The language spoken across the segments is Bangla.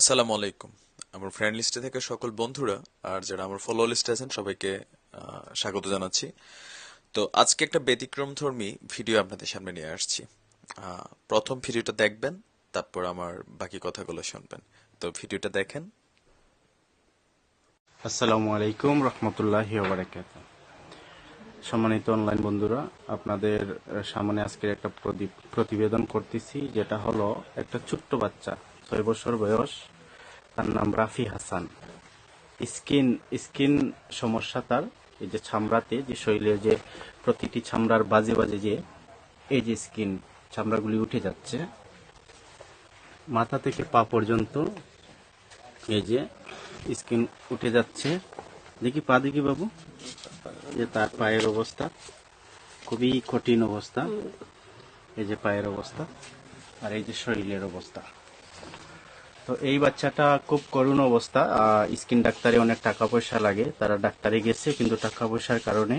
আসসালামু আলাইকুম। আমার ফ্রেন্ড লিস্টে থেকে সকল বন্ধুরা আর যারা আমার ফলো লিস্টে আছেন, সবাইকে স্বাগত জানাচ্ছি। তো আজকে একটা ব্যতিক্রমধর্মী ভিডিও আপনাদের সামনে নিয়ে আসছি। প্রথম ভিডিওটা দেখবেন, তারপর আমার বাকি কথাগুলো শুনবেন। তো ভিডিওটা দেখেন। আসসালামু আলাইকুম রহমতুল্লাহ সম্মানিত অনলাইন বন্ধুরা, আপনাদের সামনে আজকে একটা প্রতিবেদন করতেছি, যেটা হলো একটা ছোট্ট বাচ্চা। ছয় বছর বয়স, তার নাম রাফি হাসান। স্কিন স্কিন সমস্যা তার, এই যে ছামড়াতে যে শরীরের যে প্রতিটি ছামড়ার বাজে বাজে যে, এই যে স্কিন, চামড়াগুলি উঠে যাচ্ছে। মাথা থেকে পা পর্যন্ত এই যে স্কিন উঠে যাচ্ছে। দেখি পা দেখি বাবু, যে তার পায়ের অবস্থা, খুবই কঠিন অবস্থা। এই যে পায়ের অবস্থা, আর এই যে শরীরের অবস্থা। তো এই বাচ্চাটা খুব করুণ অবস্থা। স্কিন ডাক্তারে অনেক টাকা পয়সা লাগে। তারা ডাক্তারে গেছে, কিন্তু টাকা পয়সার কারণে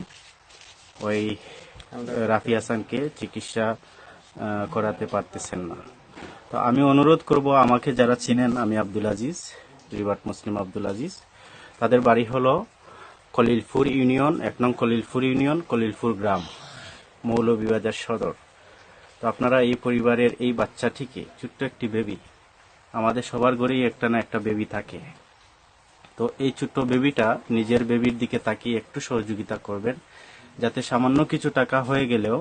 ওই রাফি হাসানকে চিকিৎসা করাতে পারতেছেন না। তো আমি অনুরোধ করব, আমাকে যারা চিনেন, আমি আব্দুল আজিজ, রিভার্ট মুসলিম আব্দুল আজিজ। তাদের বাড়ি হলো কলিলপুর ইউনিয়ন, এক নং কলিলপুর ইউনিয়ন, কলিলপুর গ্রাম, মৌলভীবাজার সদর। তো আপনারা এই পরিবারের এই বাচ্চাটিকে, ছোট্ট একটি বেবি আমাদের সবার ঘরেই একটা না একটা বেবি থাকে। তো এই ছোট্ট বেবিটা নিজের বেবির দিকে তাকিয়ে একটু সহযোগিতা করবেন, যাতে সামান্য কিছু টাকা হয়ে গেলেও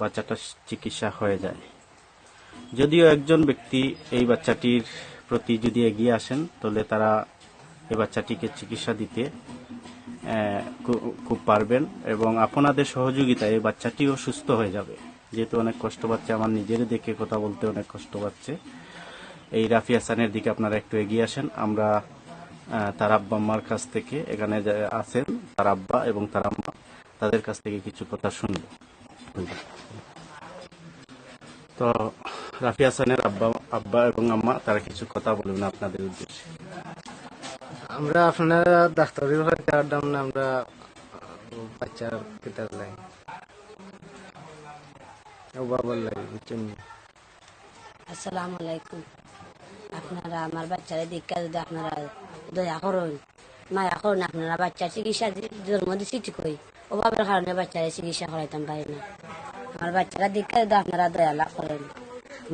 বাচ্চাটা চিকিৎসা হয়ে যায়। যদিও একজন ব্যক্তি এই বাচ্চাটির প্রতি যদি এগিয়ে আসেন, তাহলে তারা এই বাচ্চাটিকে চিকিৎসা দিতে খুব পারবেন এবং আপনাদের সহযোগিতায় এই বাচ্চাটিও সুস্থ হয়ে যাবে। যেহেতু অনেক কষ্ট পাচ্ছে, আমার নিজেরই দেখে কথা বলতে অনেক কষ্ট পাচ্ছে। এই রাফি হাসানের দিকে আপনারা একটু এগিয়ে আসেন। আমরা তার আব্বা আম্মার কাছ থেকে এখানে আছেন তার আব্বা এবং তার আম্মা তাদের কাছ থেকে কিছু কথা শুনব। তো রাফি হাসানের আব্বা আব্বা এবং আম্মা তারা কিছু কথা বলবেন আপনাদের উদ্দেশ্যে। আমরা আপনারা ডাক্তারের হয় তার দাম না আমরা বাচ্চার পিতার লাই। ও বাবার লাই বুঝছেন আসসালামু আলাইকুম। আপনারা, আমার বাচ্চারা দীক্ষা যদি আপনারা দয়া করুন, মায়া করুন, আপনারা বাচ্চার চিকিৎসা জন্ম দিচ্ছি ঠিকই। অভাবের কারণে বাচ্চারা চিকিৎসা করাইতাম পারি না। আমার বাচ্চারা দীক্ষা যদি আপনারা দয়া লাভ করেন,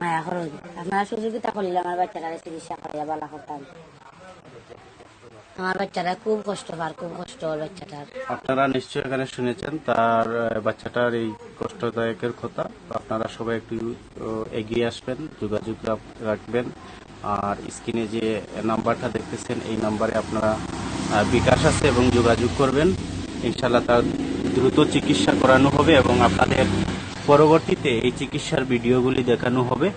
মায়া করুন। আপনারা সহযোগিতা করলে আমার বাচ্চারা চিকিৎসা করাইয়া ভালো করতাম। আমার বাচ্চারা খুব কষ্ট পার, খুব কষ্ট বাচ্চাটার। আপনারা নিশ্চয়ই এখানে শুনেছেন, তার বাচ্চাটার এই কষ্টদায়কের কথা। আপনারা সবাই একটু এগিয়ে আসবেন, যোগাযোগ রাখবেন। আর স্ক্রিনে যে নাম্বারটা দেখতেছেন, এই নাম্বারে আপনারা বিকাশ আছে এবং যোগাযোগ করবেন। ইনশাল্লাহ তার দ্রুত চিকিৎসা করানো হবে এবং আপনাদের পরবর্তীতে এই চিকিৎসার ভিডিওগুলি দেখানো হবে।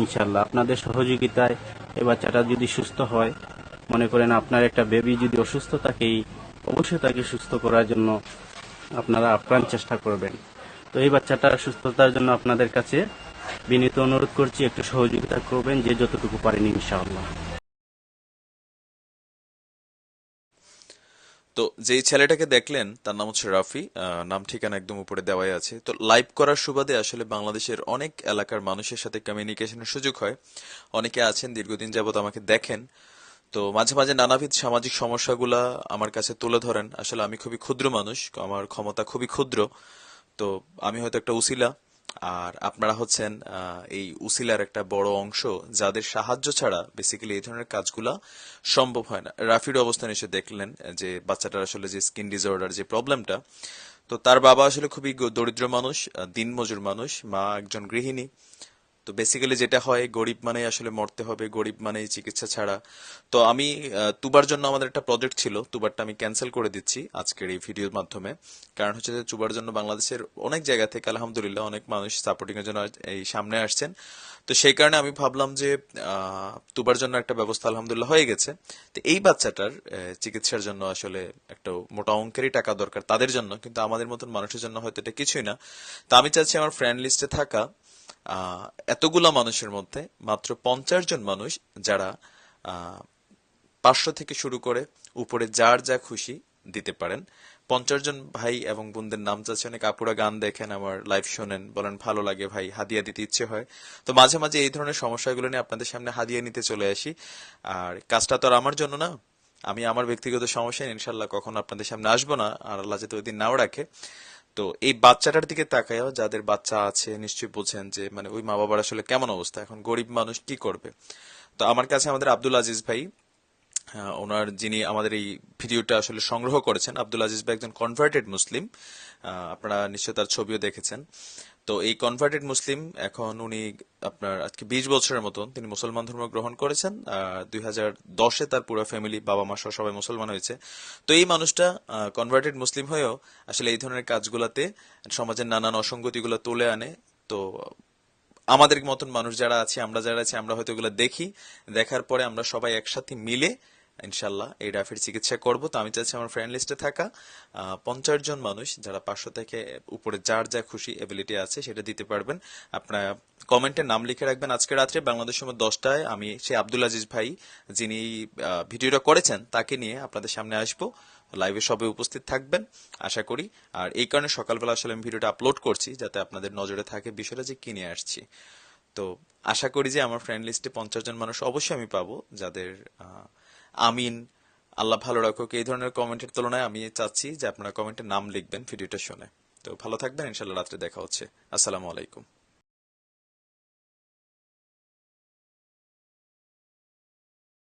ইনশাল্লাহ আপনাদের সহযোগিতায় এ বাচ্চাটা যদি সুস্থ হয়, মনে করেন আপনার একটা বেবি যদি অসুস্থ থাকে, এই অবশ্যই তাকে সুস্থ করার জন্য আপনারা আপ্রাণ চেষ্টা করবেন। তো এই বাচ্চাটার সুস্থতার জন্য আপনাদের কাছে বিনীত অনুরোধ করছি, একটু সহযোগিতা করবেন যে যতটুকু পারেন ইনশাআল্লাহ। তো যেই ছেলেটাকে দেখলেন, তার নাম হচ্ছে রাফি নাম ঠিকানা একদম উপরে দেওয়াই আছে। তো লাইভ করার সুবাদে আসলে বাংলাদেশের অনেক এলাকার মানুষের সাথে কমিউনিকেশনের সুযোগ হয়। অনেকে আছেন, দীর্ঘদিন যাবত আমাকে দেখেন। তো মাঝে মাঝে নানাবিধ সামাজিক সমস্যাগুলা আমার কাছে তুলে ধরেন। আসলে আমি খুবই ক্ষুদ্র মানুষ, আমার ক্ষমতা খুবই ক্ষুদ্র। তো আমি হয়তো একটা উসিলা আর আপনারা হচ্ছেন এই উসিলার একটা বড় অংশ, যাদের সাহায্য ছাড়া বেসিক্যালি এই ধরনের কাজগুলা সম্ভব হয় না। রাফির অবস্থান এসে দেখলেন যে বাচ্চাটার আসলে যে স্কিন ডিসঅর্ডার যে প্রবলেমটা তো তার বাবা আসলে খুবই দরিদ্র মানুষ দিনমজুর মানুষ, মা একজন গৃহিণী তো বেসিক্যালি যেটা হয়, গরিব মানেই আসলে মরতে হবে, গরিব মানেই চিকিৎসা ছাড়া। তো আমি তুবার জন্য আমাদের একটা প্রজেক্ট ছিল, তুবারটা আমি ক্যান্সেল করে দিচ্ছি আজকের এই ভিডিওর মাধ্যমে। কারণ হচ্ছে যে তুবার জন্য বাংলাদেশের অনেক জায়গা থেকে, আলহামদুলিল্লাহ, অনেক মানুষ সাপোর্টিং এর জন্য এই সামনে আসছেন। তো সেই কারণে আমি ভাবলাম যে তুবার জন্য একটা ব্যবস্থা আলহামদুলিল্লাহ হয়ে গেছে। তো এই বাচ্চাটার চিকিৎসার জন্য আসলে একটা মোটা অঙ্কেরই টাকা দরকার তাদের জন্য, কিন্তু আমাদের মতন মানুষের জন্য হয়তো এটা কিছুই না। তো আমি চাচ্ছি আমার ফ্রেন্ড লিস্টে থাকা এতগুলা মানুষের মধ্যে মাত্র পঞ্চাশ জন মানুষ যারা পাঁচশো থেকে শুরু করে উপরে যার যা খুশি দিতে পারেন। পঞ্চাশ জন ভাই এবং বোনদের নাম চাচ্ছে অনেক, আপুরা গান দেখেন, আমার লাইভ শোনেন, বলেন, ভালো লাগে ভাই, হাদিয়া দিতে ইচ্ছে হয়। তো মাঝে মাঝে এই ধরনের সমস্যাগুলো নিয়ে আপনাদের সামনে হাদিয়া নিতে চলে আসি। আর কাজটা তো আর আমার জন্য না, আমি আমার ব্যক্তিগত সমস্যা ইনশাল্লাহ কখনো আপনাদের সামনে আসব না, আর আল্লাহ যাতে ওই দিন নাও রাখে। তো এই বাচ্চাটার দিকে তাকায়ও, যাদের বাচ্চা আছে, নিশ্চয়ই বোঝেন যে মানে ওই মা বাবার আসলে কেমন অবস্থা, এখন গরিব মানুষ কি করবে? তো আমার কাছে আমাদের আব্দুল আজিজ ভাই ওনার যিনি আমাদের এই ভিডিওটা আসলে সংগ্রহ করেছেন, আব্দুল আজিজ ভাই একজন কনভার্টেড মুসলিম আপনারা নিশ্চয় তার ছবিও দেখেছেন। তো এই কনভার্টেড মুসলিম এখন উনি আপনার আজকে বিশ বছরের মতন তিনি মুসলমান ধর্ম গ্রহণ করেছেন দুই হাজার দশে তার পুরো ফ্যামিলি বাবা মা সহ সবাই মুসলমান হয়েছে। তো এই মানুষটা কনভার্টেড মুসলিম হয়েও আসলে এই ধরনের কাজগুলাতে সমাজের নানান অসঙ্গতিগুলো তুলে আনে। তো আমাদের মতন মানুষ যারা আছে, আমরা যারা আছি, আমরা হয়তো এগুলো দেখি। দেখার পরে আমরা সবাই একসাথে মিলে ইনশাল্লাহ এই রাফের চিকিৎসা করব। তো আমি চাচ্ছি আমার ফ্রেন্ড লিস্টে থাকা পঞ্চাশ জন মানুষ যারা পাঁচশো থেকে উপরে যার যা খুশি এবিলিটি আছে সেটা দিতে পারবেন। আপনারা কমেন্টে নাম লিখে রাখবেন। আজকে রাত্রে বাংলাদেশ সময় দশটায় আমি সেই আব্দুল আজিজ ভাই, যিনি ভিডিওটা করেছেন, তাকে নিয়ে আপনাদের সামনে আসব। লাইভে সবাই উপস্থিত থাকবেন, আশা করি। আর এই কারণে সকালবেলা আসলে আমি ভিডিওটা আপলোড করছি, যাতে আপনাদের নজরে থাকে বিষয়টা যে কিনে আসছি। তো আশা করি যে আমার ফ্রেন্ড লিস্টে পঞ্চাশ জন মানুষ অবশ্যই আমি পাবো, যাদের আমিন, আল্লাহ ভালো রাখুক। এই ধরনের কমেন্টের তুলনায় আমি চাচ্ছি যে আপনারা কমেন্টের নাম লিখবেন ভিডিওটা শুনে। তো ভালো থাকবেন, ইনশাল্লাহ রাত্রে দেখা হচ্ছে। আসসালামু আলাইকুম।